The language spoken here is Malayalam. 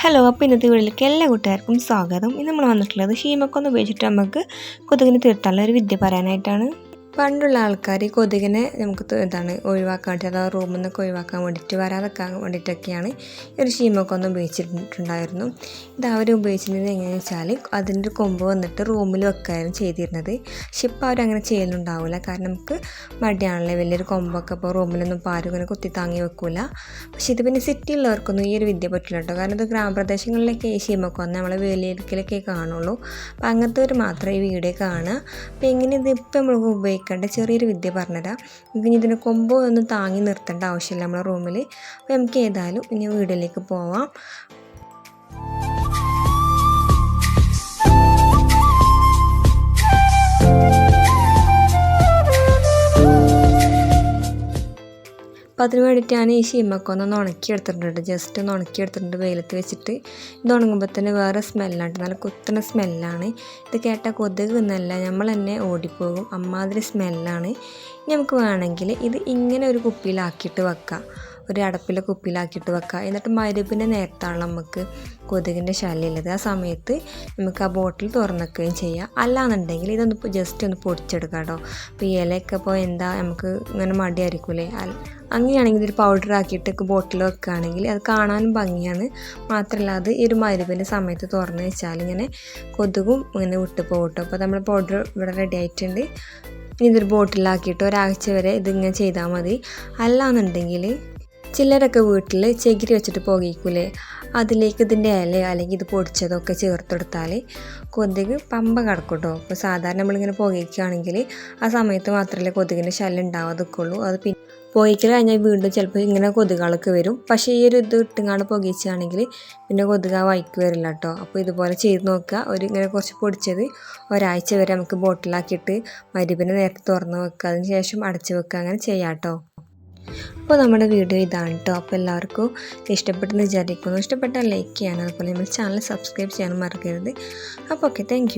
ഹലോ അപ്പോൾ ഇന്നത്തെ വീട്ടിലേക്ക് എല്ലാ കൂട്ടുകാർക്കും സ്വാഗതം. ഇന്ന് നമ്മൾ വന്നിട്ടുള്ളത് ഹീമക്കൊന്ന് ഉപയോഗിച്ചിട്ട് നമുക്ക് കൊതുകിന് തീർത്താനുള്ള ഒരു വിദ്യ പറയാനായിട്ടാണ്. പണ്ടുള്ള ആൾക്കാർ ഈ കൊതുകിനെ നമുക്ക് ഇതാണ് ഒഴിവാക്കാൻ വേണ്ടി അഥവാ റൂമിൽ നിന്നൊക്കെ ഒഴിവാക്കാൻ വേണ്ടിയിട്ട് വരാതെക്കാൻ വേണ്ടിയിട്ടൊക്കെയാണ് ഈ ഒരു ഒന്ന് ഉപയോഗിച്ചിട്ടുണ്ടായിരുന്നു. ഇത് അവർ ഉപയോഗിച്ചിരുന്നത് എങ്ങനെയാണെന്ന് വെച്ചാൽ അതിന്റെ കൊമ്പ് വന്നിട്ട് റൂമിൽ വെക്കുകയായിരുന്നു ചെയ്തിരുന്നത്. പക്ഷെ ഇപ്പോൾ അവരങ്ങനെ ചെയ്യലുണ്ടാവില്ല കാരണം നമുക്ക് മടിയാണല്ലേ. വലിയൊരു കൊമ്പൊക്കെ ഇപ്പോൾ റൂമിലൊന്നും പാരും ഇങ്ങനെ കുത്തി താങ്ങി വെക്കില്ല പക്ഷേ ഇത് പിന്നെ സിറ്റിയിലുള്ളവർക്കൊന്നും ഈ ഒരു വിദ്യ പറ്റില്ല കേട്ടോ. കാരണം ഇത് ഗ്രാമപ്രദേശങ്ങളിലൊക്കെ ഈ ഷീമൊക്കെ വന്ന് നമ്മളെ വലിയ കാണുള്ളൂ. അപ്പോൾ അങ്ങനത്തെ ഒരു മാത്രമേ ഈ വീഡിയോ കാണുക. അപ്പോൾ എങ്ങനെ ഇത് ഇപ്പം നമ്മൾ ഉപയോഗിക്കേണ്ട ചെറിയൊരു വിദ്യ പറഞ്ഞുതരാം ഇനി ഇതിന് കൊമ്പോ ഒന്നും താങ്ങി നിർത്തേണ്ട ആവശ്യമില്ല നമ്മുടെ റൂമിൽ അപ്പോൾ നമുക്ക് ഏതായാലും ഇനി വീഡിയോയിലേക്ക് പോവാം. അപ്പോൾ അതിന് വേണ്ടിയിട്ട് ഞാൻ ഈ ഷീമൊക്കെ ഒന്ന് ഉണക്കി എടുത്തിട്ടുണ്ട്. ജസ്റ്റ് ഒന്ന് ഉണക്കി എടുത്തിട്ടുണ്ട് വെയിലത്ത് വെച്ചിട്ട്. ഇത് ഉണങ്ങുമ്പോൾ തന്നെ വേറെ സ്മെല്ലാണ് നല്ല കുത്തുന്ന സ്മെല്ലാണ് ഇത് കേട്ടാൽ കൊതുക് എന്നല്ല നമ്മൾ തന്നെ ഓടിപ്പോകും. അമ്മാതിരി സ്മെല്ലാണ് ഇനി നമുക്ക് വേണമെങ്കിൽ ഇത് ഇങ്ങനെ ഒരു കുപ്പിയിലാക്കിയിട്ട് വെക്കാം. ഒരു അടപ്പിലെ കുപ്പിയിലാക്കിയിട്ട് വെക്കുക. എന്നിട്ട് മരുപ്പിന്റെ നേരത്താണ് നമുക്ക് കൊതുകിന്റെ ശല്യമുള്ളത്. ആ സമയത്ത് നമുക്ക് ആ ബോട്ടിൽ തുറന്നിക്കുകയും ചെയ്യാം. അല്ലാന്നുണ്ടെങ്കിൽ ഇതൊന്ന് ജസ്റ്റ് ഒന്ന് പൊടിച്ചെടുക്കാം കേട്ടോ. അപ്പോൾ ഇലയൊക്കെ ഇപ്പോൾ എന്താ നമുക്ക് ഇങ്ങനെ മടിയായിരിക്കൂലേ? അങ്ങനെയാണെങ്കിൽ ഇതൊരു പൗഡർ ആക്കിയിട്ട് ബോട്ടിൽ വെക്കുകയാണെങ്കിൽ അത് കാണാനും ഭംഗിയാണ്. മാത്രമല്ല അത് ഈ ഒരു മരുവിന്റെ സമയത്ത് തുറന്ന് വെച്ചാൽ ഇങ്ങനെ കൊതുകും ഇങ്ങനെ വിട്ട് പോകട്ടോ അപ്പോൾ നമ്മൾ പൗഡർ ഇവിടെ റെഡി ആയിട്ടുണ്ട്. ഇനി ഇതൊരു ബോട്ടിലാക്കിയിട്ട് ഒരാഴ്ച വരെ ഇതിങ്ങനെ ചെയ്താൽ മതി. അല്ലാന്നുണ്ടെങ്കിൽ ചിലരൊക്കെ വീട്ടിൽ ചകിരി വെച്ചിട്ട് പുകയ്ക്കൂലേ? അതിലേക്ക് ഇതിന്റെ ഇല അല്ലെങ്കിൽ ഇത് പൊടിച്ചതൊക്കെ ചേർത്തെടുത്താൽ കൊതുക് പമ്പ കിടക്കും കേട്ടോ അപ്പോൾ സാധാരണ നമ്മളിങ്ങനെ പുകയ്ക്കുകയാണെങ്കിൽ ആ സമയത്ത് മാത്രമല്ലേ കൊതുകിന്റെ ശല്യം ഉണ്ടാവാതൊക്കെയുള്ളൂ അത് പിന്നെ പുകയ്ക്കൽ കഴിഞ്ഞാൽ വീണ്ടും ചിലപ്പോൾ ഇങ്ങനെ കൊതുകുകളൊക്കെ വരും. പക്ഷേ ഈ ഒരു ഇത് ഇട്ടുങ്ങാണ്ട് പുകയിച്ചാണെങ്കിൽ പിന്നെ കൊതുക് വൈക്ക് വരില്ല കേട്ടോ അപ്പോൾ ഇതുപോലെ ചെയ്ത് നോക്കുക. ഒരു ഇങ്ങനെ കുറച്ച് പൊടിച്ചത് ഒരാഴ്ച വരെ നമുക്ക് ബോട്ടിലാക്കിയിട്ട് മരുവിനെ നേരത്തെ തുറന്ന് വെക്കുക. അതിന് ശേഷം അടച്ചു വെക്കുക. അങ്ങനെ ചെയ്യാം കേട്ടോ അപ്പോൾ നമ്മുടെ വീഡിയോ ഇതാണ് കേട്ടോ. അപ്പോൾ എല്ലാവർക്കും ഇഷ്ടപ്പെട്ടെന്ന് വിചാരിക്കുന്നു. ഇഷ്ടപ്പെട്ടാൽ ലൈക്ക് ചെയ്യാനും അതുപോലെ നമ്മൾ ചാനൽ സബ്സ്ക്രൈബ് ചെയ്യാനും മറക്കരുത്. അപ്പോൾ ഓക്കെ താങ്ക്